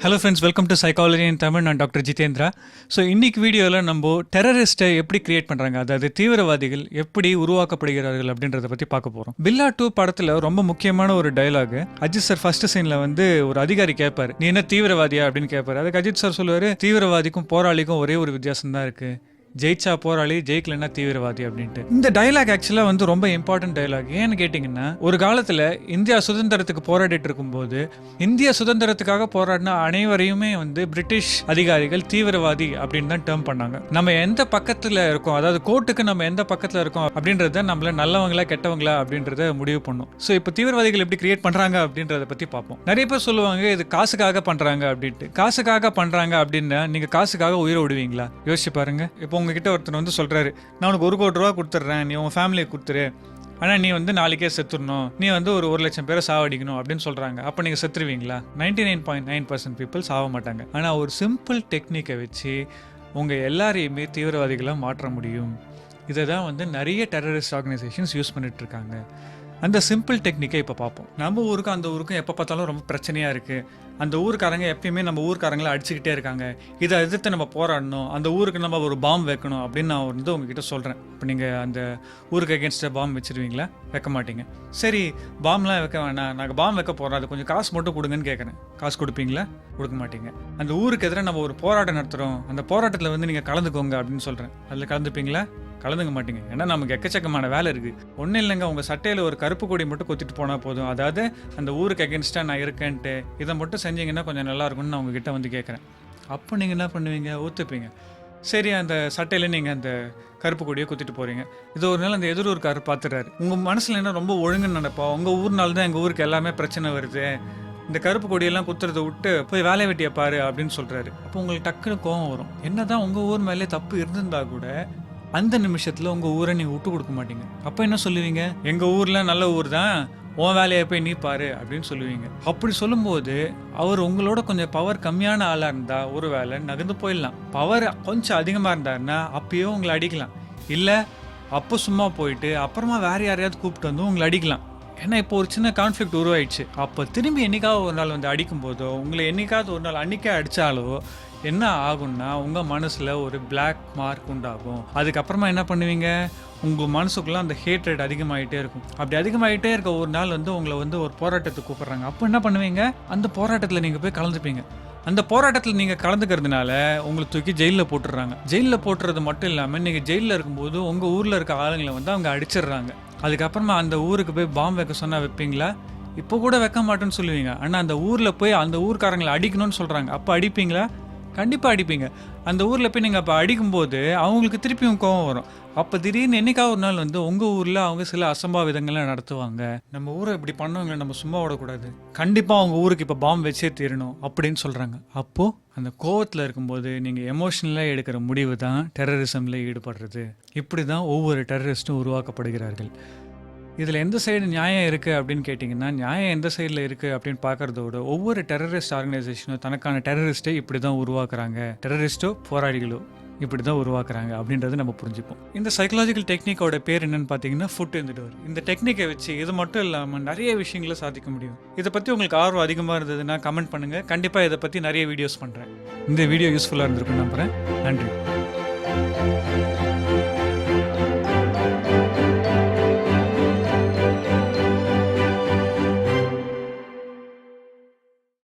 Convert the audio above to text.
Hello friends welcome to psychology in Tamil நான் doctor Jitendra so இன்னைக்கு வீடியோவில் நம்ம டெரரிஸ்ட்டை எப்படி கிரியேட் பண்ணுறாங்க அதாவது தீவிரவாதிகள் எப்படி உருவாக்கப்படுகிறார்கள் அப்படின்றத பற்றி பார்க்க போகிறோம் பில்லா டூ படத்தில் ரொம்ப முக்கியமான ஒரு டைலாக் அஜித் சார் ஃபர்ஸ்ட் சீனில் வந்து ஒரு அதிகாரி கேட்பார் நீ என்ன தீவிரவாதியா? அப்படின்னு கேட்பார் அதுக்கு அஜித் சார் சொல்லுவார் தீவிரவாதிக்கும் போராளிக்கும் ஒரே ஒரு வித்தியாசம் தான் இருக்குது ஜெயிச்சா போராளி ஜெயிக்கலன்னா தீவிரவாதி அப்படின்ட்டு. இந்த டயலாக் ஆக்சுவலாக வந்து ரொம்ப இம்பார்ட்டன்ட் டைலாக் ஏன்னு கேட்டிங்கன்னா ஒரு காலத்தில் இந்தியா சுதந்திரத்துக்கு போராடிட்டு இருக்கும்போது இந்திய சுதந்திரத்துக்காக போராடின அனைவரையுமே வந்து பிரிட்டிஷ் அதிகாரிகள் தீவிரவாதி அப்படின்னு தான் டேர்ம் பண்ணாங்க. நம்ம எந்த பக்கத்தில் இருக்கோம்? அதாவது கோர்ட்டுக்கு நம்ம எந்த பக்கத்தில் இருக்கோம்? அப்படின்றத நம்மள நல்லவங்களா கெட்டவங்களா அப்படின்றத முடிவு பண்ணும். ஸோ இப்போ தீவிரவாதிகள் எப்படி கிரியேட் பண்ணுறாங்க அப்படின்றத பற்றி பார்ப்போம். நிறைய பேர் சொல்லுவாங்க இது காசுக்காக பண்ணுறாங்க அப்படின்ட்டு. காசுக்காக பண்ணுறாங்க அப்படின்னா நீங்கள் காசுக்காக உயிரை விடுவீங்களா? யோசிச்சு பாருங்க. இப்போ உங்ககிட்ட ஒருத்தர் வந்து சொல்கிறாரு நான் உனக்கு ஒரு கோடி ரூபா கொடுத்துட்றேன் நீ உன் ஃபேமிலியை கொடுத்துரு. ஆனால் நீ வந்து நாளைக்கே செத்துடணும். நீ வந்து ஒரு ஒரு லட்சம் பேரை சாவடிக்கணும் அப்படின்னு சொல்கிறாங்க அப்போ நீங்கள் செத்துருவீங்களா? Ninety nine point nine percent people சாவ மாட்டாங்க. ஆனால் ஒரு சிம்பிள் டெக்னிக்கை வச்சு உங்கள் எல்லாரையுமே தீவிரவாதிகளாக மாற்ற முடியும். இதை தான் வந்து நிறைய டெரரிஸ்ட் ஆர்கனைசேஷன்ஸ் யூஸ் பண்ணிட்டு இருக்காங்க. அந்த சிம்பிள் டெக்னிக்கை இப்போ பார்ப்போம். நம்ம ஊருக்கும் அந்த ஊருக்கும் எப்போ பார்த்தாலும் ரொம்ப பிரச்சனையாக இருக்குது அந்த ஊருக்காரங்க எப்பயுமே நம்ம ஊருக்காரங்களை அடிச்சுக்கிட்டே இருக்காங்க. இதை எதிர்த்து நம்ம போராடணும். அந்த ஊருக்கு நம்ம ஒரு பாம் வைக்கணும் அப்படின்னு நான் வந்து உங்ககிட்ட சொல்கிறேன் இப்போ நீங்கள் அந்த ஊருக்கு அகேன்ஸ்டாக பாம் வச்சிருவீங்களா? வைக்க மாட்டீங்க. சரி பாம்லாம் வைக்க வேணாம். நாங்கள் பாம் வைக்க போகிறோம் அது கொஞ்சம் காசு மட்டும் கொடுங்கன்னு கேட்குறேன் காசு கொடுப்பீங்களா? கொடுக்க மாட்டீங்க. அந்த ஊருக்கு எதிராக நம்ம ஒரு போராட்டம் நடத்துகிறோம் அந்த போராட்டத்தில் வந்து நீங்கள் கலந்துக்கோங்க அப்படின்னு சொல்கிறேன் அதில் கலந்துப்பீங்களா? கலந்துக்க மாட்டீங்க. ஏன்னா நமக்கு எக்கச்சக்கமான வேலை இருக்குது ஒன்றும் இல்லைங்க உங்கள் சட்டையில் ஒரு கருப்பு கொடி மட்டும் கொத்திட்டு போனால் போதும். அதாவது அந்த ஊருக்கு அகேன்ஸ்டாக நான் இருக்கேன்ட்டு இதை மட்டும் செஞ்சீங்கன்னா கொஞ்சம் நல்லா இருக்கும்னு நான் உங்ககிட்ட வந்து கேட்குறேன் அப்போ நீங்கள் என்ன பண்ணுவீங்க? ஒத்துப்பீங்க. சரி அந்த சட்டையில் நீங்கள் அந்த கருப்பு கொடியை குத்திட்டு போகிறீங்க இது ஒரு நாள் அந்த எதிரூர்காரர் பார்த்துறாரு உங்கள் மனசில் என்ன ரொம்ப ஒழுங்குன்னு நினைப்பா? உங்கள் ஊர்னால தான் எங்கள் ஊருக்கு எல்லாமே பிரச்சனை வருது. இந்த கருப்பு கொடியெல்லாம் குத்துறதை விட்டு போய் வேலை வெட்டியை பாரு அப்படின்னு சொல்கிறாரு அப்போ உங்களுக்கு டக்குனு கோவம் வரும். என்ன தான் உங்கள் ஊர் மேலே தப்பு இருந்திருந்தா கூட அந்த நிமிஷத்தில் உங்கள் ஊரை நீங்கள் விட்டு கொடுக்க மாட்டீங்க. அப்போ என்ன சொல்லுவீங்க? எங்கள் ஊரில் நல்ல ஊர் தான். உன் வேலையை போய் நீ பாரு அப்படின்னு சொல்லுவீங்க. அப்படி சொல்லும்போது அவர் உங்களோட கொஞ்சம் பவர் கம்மியான ஆளாக இருந்தால் ஒரு வேலை நகர்ந்து போயிடலாம். பவர் கொஞ்சம் அதிகமாக இருந்தாருன்னா அப்பயோ உங்களை அடிக்கலாம். இல்லை அப்போ சும்மா போயிட்டு அப்புறமா வேறு யாரையாவது கூப்பிட்டு வந்து உங்களை அடிக்கலாம். ஏன்னா இப்போ ஒரு சின்ன கான்ஃப்ளிக்ட் உருவாயிடுச்சு. அப்போ திரும்பி என்னைக்காவது ஒரு நாள் வந்து அடிக்கும்போதோ உங்களை என்னைக்காவது ஒரு நாள் அன்றைக்கே அடித்தாலோ என்ன ஆகும்னா உங்கள் மனசில் ஒரு பிளாக் மார்க் உண்டாகும். அதுக்கப்புறமா என்ன பண்ணுவீங்க? உங்கள் மனசுக்குள்ளே அந்த ஹேட்ரட் அதிகமாகிட்டே இருக்கும். அப்படி அதிகமாகிட்டே இருக்க ஒரு நாள் வந்து உங்களை வந்து ஒரு போராட்டத்துக்கு கூப்பிட்றாங்க. அப்போ என்ன பண்ணுவீங்க? அந்த போராட்டத்தில் நீங்கள் போய் கலந்துப்பீங்க. அந்த போராட்டத்தில் நீங்கள் கலந்துக்கிறதுனால உங்களை தூக்கி ஜெயிலில் போட்டுடுறாங்க. ஜெயிலில் போட்டுறது மட்டும் இல்லாமல் நீங்கள் ஜெயிலில் இருக்கும்போது உங்கள் ஊரில் இருக்க ஆளுங்களை வந்து அவங்க அடிச்சிடுறாங்க. அதுக்கப்புறமா அந்த ஊருக்கு போய் பாம்பு வைக்க சொன்னால் வைப்பீங்களா? இப்போ கூட வைக்க மாட்டேன்னு சொல்லுவீங்க. ஆனால் அந்த ஊரில் போய் அந்த ஊர்க்காரங்களை அடிக்கணும்னு சொல்கிறாங்க அப்போ அடிப்பீங்களா? கண்டிப்பாக அடிப்பீங்க. அந்த ஊரில் போய் நீங்கள் அப்போ அடிக்கும்போது அவங்களுக்கு திருப்பியும் கோவம் வரும். அப்போ திடீர்னு என்னைக்காவது ஒரு நாள் வந்து உங்கள் ஊரில் அவங்க சில அசம்பாவிதங்கள்லாம் நடத்துவாங்க. நம்ம ஊரை இப்படி பண்ணவங்களை நம்ம சும்மா விடக்கூடாது. கண்டிப்பாக அவங்க ஊருக்கு இப்போ பாம்பு வச்சே தீரணும் அப்படின்னு சொல்கிறாங்க அப்போது அந்த கோவத்தில் இருக்கும்போது நீங்கள் எமோஷனலாக எடுக்கிற முடிவு தான் டெரரிசமில் ஈடுபடுறது. இப்படி தான் ஒவ்வொரு டெரரிஸ்ட்டும் உருவாக்கப்படுகிறார்கள். இதில் எந்த சைடு நியாயம் இருக்குது அப்படின்னு கேட்டிங்கன்னா நியாயம் எந்த சைடில் இருக்குது அப்படின்னு பார்க்குறதோட ஒவ்வொரு டெரரிஸ்ட் ஆர்கனைசேஷனும் தனக்கான டெரரிஸ்ட்டை இப்படி தான் உருவாக்குறாங்க. டெரரிஸ்ட்டோ போராளிகளோ இப்படி தான் உருவாக்குறாங்க அப்படின்றது நம்ம புரிஞ்சுப்போம். இந்த சைக்கலாஜிக்கல் டெக்னிக்கோட பேர் என்னன்னு பார்த்தீங்கன்னா ஃபுட் இந்த டோர் இந்த டெக்னிக்கை வச்சு இது மட்டும் இல்லாமல் நிறைய விஷயங்களை சாதிக்க முடியும். இதை பற்றி உங்களுக்கு ஆர்வம் அதிகமாக இருந்ததுன்னா கமெண்ட் பண்ணுங்கள் கண்டிப்பாக இதை பற்றி நிறைய வீடியோஸ் பண்ணுறேன் இந்த வீடியோ யூஸ்ஃபுல்லாக இருந்திருக்கும் நம்புகிறேன் நன்றி.